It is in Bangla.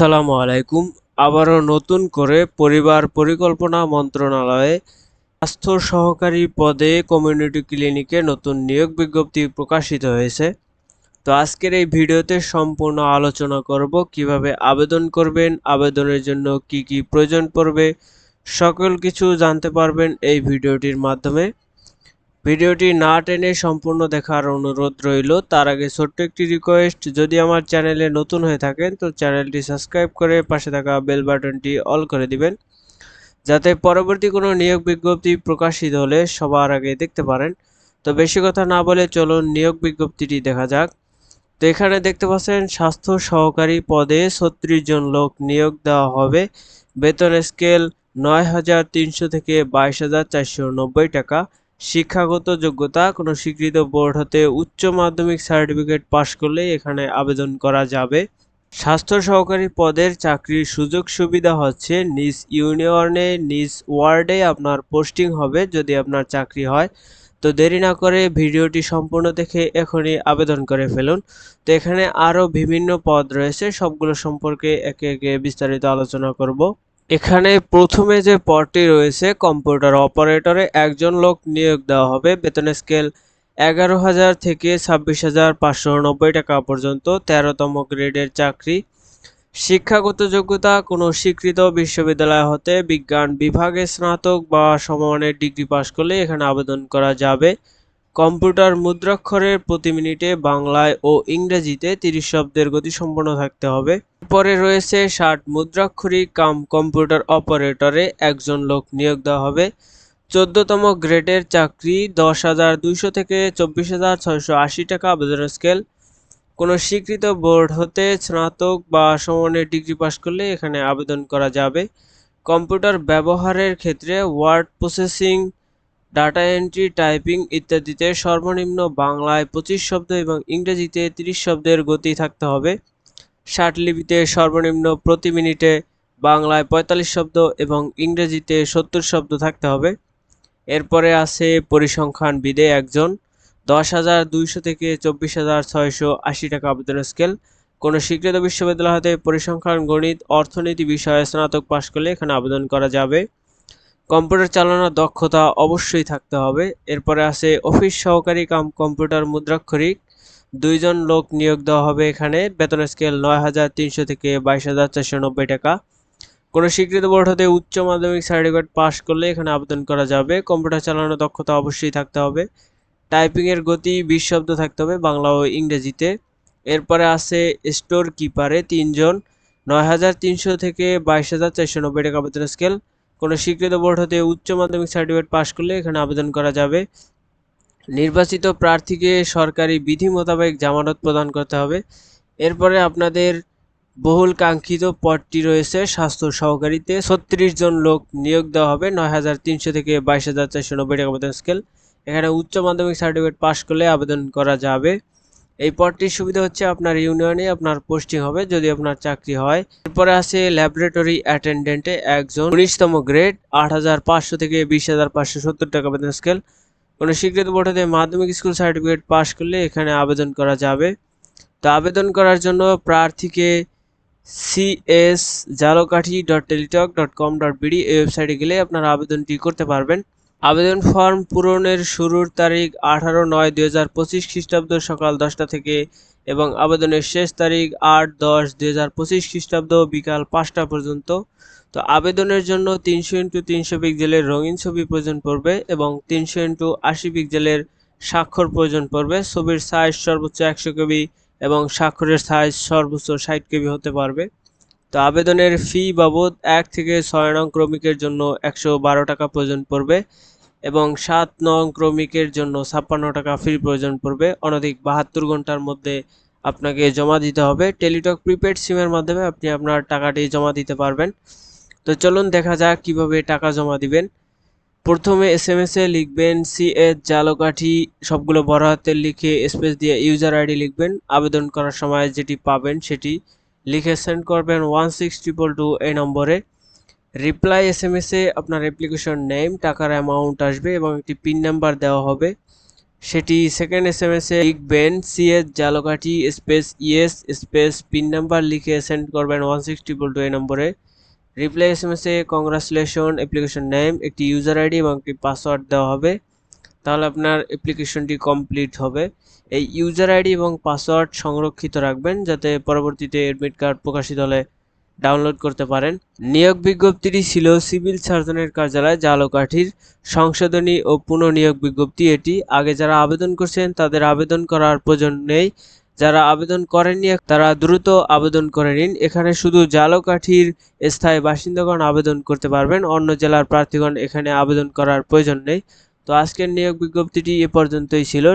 আসসালামু আলাইকুম। আবারও নতুন করে পরিবার পরিকল্পনা মন্ত্রণালয়ে স্বাস্থ্য সহকারী পদে কমিউনিটি ক্লিনিকে নতুন নিয়োগ বিজ্ঞপ্তি প্রকাশিত হয়েছে। তো আজকের এই ভিডিওতে সম্পূর্ণ আলোচনা করব, কীভাবে আবেদন করবেন, আবেদনের জন্য কি কি প্রয়োজন পড়বে, সকল কিছু জানতে পারবেন এই ভিডিওটির মাধ্যমে। ভিডিওটি না টেনে সম্পূর্ণ দেখার অনুরোধ রইল। তার আগে ছোট্ট একটি রিকোয়েস্ট যদি আমার চ্যানেলে নতুন হয়ে থাকেন, তো চ্যানেলটি সাবস্ক্রাইব করে পাশে থাকা বেল বাটনটি অল করে দিবেন। যাতে পরবর্তী কোনো নিয়োগ বিজ্ঞপ্তি প্রকাশিত হলে সবার আগে দেখতে পারেন। তো বেশি কথা না বলে চলুন নিয়োগ বিজ্ঞপ্তিটি দেখা যাক। তো এখানে দেখতে পাচ্ছেন, স্বাস্থ্য সহকারী পদে ছত্রিশ জন লোক নিয়োগ দেওয়া হবে। বেতন স্কেল নয় হাজার তিনশো থেকে বাইশ হাজার চারশো নব্বই টাকা। শিক্ষাগত যোগ্যতা, কোনো স্বীকৃত বোর্ড হতে উচ্চ মাধ্যমিক সার্টিফিকেট পাশ করলে এখানে আবেদন করা যাবে। স্বাস্থ্য সহকারী পদের চাকরির সুযোগ সুবিধা হচ্ছে, নিজ ইউনিয়নে, নিজ ওয়ার্ডে আপনার পোস্টিং হবে যদি আপনার চাকরি হয়। তো দেরি না করে ভিডিওটি সম্পূর্ণ দেখে এখনই আবেদন করে ফেলুন। তো এখানে আরও বিভিন্ন পদ রয়েছে, সবগুলো সম্পর্কে একে একে বিস্তারিত আলোচনা করব। এখানে প্রথমে যে পদটি রয়েছে, কম্পিউটার অপারেটরে একজন লোক নিয়োগ দেওয়া হবে। বেতন স্কেল এগারো হাজার থেকে ছাব্বিশ হাজার পাঁচশো নব্বই টাকা পর্যন্ত, তেরোতম গ্রেডের চাকরি। শিক্ষাগত যোগ্যতা, কোনো স্বীকৃত বিশ্ববিদ্যালয় হতে বিজ্ঞান বিভাগে স্নাতক বা সমমানের ডিগ্রি পাশ করলে এখানে আবেদন করা যাবে। কম্পিউটার মুদ্রাক্ষরের প্রতি মিনিটে বাংলায় ও ইংরেজিতে তিরিশ শব্দের গতি সম্পন্ন থাকতে হবে। পরে রয়েছে ষাট মুদ্রাক্ষরিক কাম কম্পিউটার অপারেটরে একজন লোক নিয়োগ দেওয়া হবে। চোদ্দতম গ্রেডের চাকরি দশ হাজার দুইশো থেকে চব্বিশ হাজার ছয়শো আশি টাকা আবেদন স্কেল। কোনো স্বীকৃত বোর্ড হতে স্নাতক বা সমমানের ডিগ্রি পাশ করলে এখানে আবেদন করা যাবে। কম্পিউটার ব্যবহারের ক্ষেত্রে word processing data entry typing ইত্যাদিতে সর্বনিম্ন বাংলায় পঁচিশ শব্দ এবং ইংরেজিতে তিরিশ শব্দের গতি থাকতে হবে। লিপিতে সর্বনিম্ন প্রতি মিনিটে বাংলায় পঁয়তাল্লিশ শব্দ এবং ইংরেজিতে সত্তর শব্দ থাকতে হবে। এরপরে আছে পরিসংখ্যান বিদে একজন। দশ হাজার দুইশো থেকে চব্বিশ হাজার ছয়শো আশি টাকা আবেদন স্কেল। কোনো স্বীকৃত বিশ্ববিদ্যালয় হতে পরিসংখ্যান, গণিত, অর্থনীতি বিষয়ে স্নাতক পাশ করলে এখানে আবেদন করা যাবে। কম্পিউটার চালানোর দক্ষতা অবশ্যই থাকতে হবে। এরপরে আছে অফিস সহকারী কাম কম্পিউটার মুদ্রাক্ষরিক। দুইজন লোক নিয়োগ দেওয়া হবে এখানে। বেতন স্কেল নয় হাজার তিনশো থেকে বাইশ হাজার চারশো নব্বই টাকা। কোনো স্বীকৃত বোর্ড হতে উচ্চ মাধ্যমিক সার্টিফিকেট পাস করলে এখানে আবেদন করা যাবে। কম্পিউটার চালানোর দক্ষতা অবশ্যই থাকতে হবে। টাইপিংয়ের গতি বিশ শব্দ থাকতে হবে বাংলা ও ইংরেজিতে। এরপরে আছে স্টোর কিপারে তিনজন। নয় হাজার তিনশো থেকে বাইশ হাজার চারশো নব্বই টাকা বেতন স্কেল কোনো স্বীকৃত বোর্ড হতে উচ্চ মাধ্যমিক সার্টিফিকেট পাশ করলে এখানে আবেদন করা যাবে। নির্বাচিত প্রার্থীকে সরকারি বিধি মোতাবেক জামানত প্রদান করতে হবে। এরপরে আপনাদের বহুল কাঙ্ক্ষিত পদটি রয়েছে, স্বাস্থ্য সহকারীতে ছত্রিশ জন লোক নিয়োগ দেওয়া হবে, নয় হাজার তিনশো থেকে বাইশ হাজার চারশো নব্বই টাকা বেতন স্কেল। এখানে উচ্চ মাধ্যমিক সার্টিফিকেট পাশ করলে আবেদন করা যাবে। এই পদটির সুবিধা হচ্ছে আপনার ইউনিয়নে আপনার পোস্টিং হবে, যদি আপনার চাকরি হয়। এরপরে আছে ল্যাবরেটরি অ্যাটেন্ডেন্টে একজন, উনিশতম গ্রেড, আট হাজার পাঁচশো থেকে বিশ টাকা বেতন স্কেল। কোনো স্বীকৃত বোর্ড হতে মাধ্যমিক স্কুল সার্টিফিকেট পাশ করলে এখানে আবেদন করা যাবে। তো আবেদন করার জন্য প্রার্থীকে C S Jhalokathi dot Teletalk dot com dot B D এই ওয়েবসাইটে গেলে আপনারা আবেদনটি করতে পারবেন। আবেদন ফর্ম পূরণের শুরুর তারিখ আঠারো নয় দুই হাজার পঁচিশ খ্রিস্টাব্দ সকাল দশটা থেকে এবং আবেদনের শেষ তারিখ আট দশ দুই হাজার পঁচিশ খ্রিস্টাব্দ বিকাল পাঁচটা পর্যন্ত। তো আবেদনের জন্য তিনশো ইন্টু তিনশো পিক্সেলের রঙিন ছবি প্রয়োজন পড়বে এবং তিনশো ইন্টু আশি পিক্সেলের স্বাক্ষর প্রয়োজন পড়বে। ছবির সাইজ সর্বোচ্চ একশো কেবি এবং স্বাক্ষরের সাইজ সর্বোচ্চ ষাট কেবি হতে পারবে। তো আবেদনের ফি বাবদ এক থেকে ছয় নং ক্রমিকের জন্য একশো বারো টাকা প্রয়োজন পড়বে এবং সাত নং ক্রমিকের জন্য ছাপ্পান্ন টাকা ফি প্রয়োজন পড়বে। অনধিক বাহাত্তর ঘণ্টার মধ্যে আপনাকে জমা দিতে হবে। টেলিটক প্রিপেড সিমের মাধ্যমে আপনি আপনার টাকাটি জমা দিতে পারবেন। তো চলুন দেখা যাক কীভাবে টাকা জমা দিবেন। প্রথমে এস এম এস লিখবেন সি এস জালকাঠি, সবগুলো বড় হাতের লিখে স্পেস দিয়ে ইউজার আইডি লিখবেন। আবেদন করার সময় যেটি পাবেন সেটি লিখে সেন্ড করবেন ওয়ান সিক্স ট্রিপল টু এই নম্বরে। রিপ্লাই এস এম এস আপনার অ্যাপ্লিকেশন নেম টাকার অ্যামাউন্ট আসবে এবং একটি পিন নাম্বার দেওয়া হবে। সেটি সেকেন্ড এস এম এস লিখবেন C S Jhalokathi space E S space pin number লিখে সেন্ড করবেন ওয়ান সিক্স ট্রিপল টু এই নম্বরে। Reply S M S congratulation application name একটি ইউজার আইডি এবং একটি পাসওয়ার্ড দেওয়া হবে। তাহলে আপনার অ্যাপ্লিকেশনটি কমপ্লিট হবে। এই ইউজার আইডি এবং পাসওয়ার্ড সংরক্ষিত রাখবেন যাতে পরবর্তীতে এডমিট কার্ড প্রকাশিত হলে ডাউনলোড করতে পারেন। নিয়োগ বিজ্ঞপ্তিটি ছিল সিভিল সার্জনের কার্যালয় জালকাঠির। সংশোধনী ও পুনঃনিয়োগ বিজ্ঞপ্তি এটি। আগে যারা আবেদন করছেন, তাদের আবেদন করার প্রয়োজন নেই। যারা আবেদন করেননি, তারা দ্রুত আবেদন করে নিন। এখানে শুধু জালকাঠির স্থায়ী বাসিন্দাগণ আবেদন করতে পারবেন, অন্য জেলার প্রার্থীগণ এখানে আবেদন করার প্রয়োজন নেই। তো আজকের নিয়োগ বিজ্ঞপ্তিটি এ পর্যন্তই ছিল।